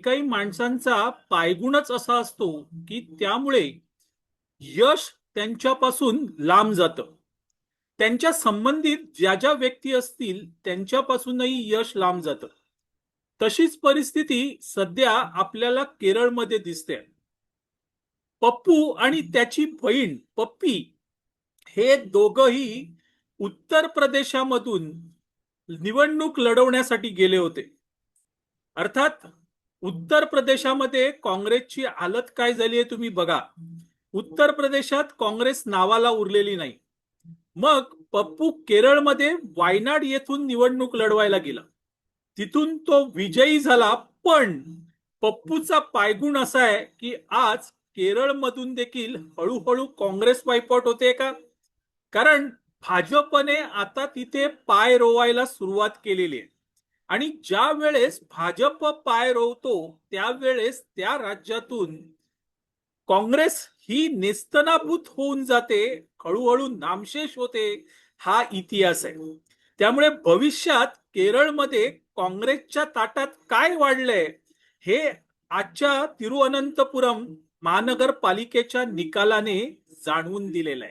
काही माणसांचा पायगुणच असा असतो की त्यामुळे यश त्यांच्यापासून लांब जातं. त्यांच्या संबंधित ज्या ज्या व्यक्ती असतील त्यांच्यापासूनही यश लांब जातं. तशीच परिस्थिती सध्या आपल्याला केरळमध्ये दिसते. पप्पू आणि त्याची बहीण पप्पी हे दोघही उत्तर प्रदेशामधून निवडणूक लढवण्यासाठी गेले होते. अर्थात उत्तर प्रदेशामध्ये काँग्रेसची हालत काय झाली आहे तुम्ही बघा. उत्तर प्रदेशात काँग्रेस नावाला उरलेली नाही. मग पप्पू केरळमध्ये वायनाड येथून निवडणूक लढवायला गेला. तिथून तो विजयी झाला पण पप्पूचा पायगुण असा आहे की आज केरळमधून देखील हळूहळू काँग्रेस वायपॉट होते का? कारण भाजपने आता तिथे पाय रोवायला सुरुवात केलेली आहे. आणि ज्या वेळेस भाजप पाय रोवतो त्यावेळेस त्या राज्यातून काँग्रेस ही नेस्तनाभूत होऊन जाते हळूहळू नामशेष होते हा इतिहास आहे. त्यामुळे भविष्यात केरळमध्ये काँग्रेसच्या ताटात काय वाढलंय हे आजच्या तिरुअनंतपुरम महानगरपालिकेच्या निकालाने जाणवून दिलेलं आहे.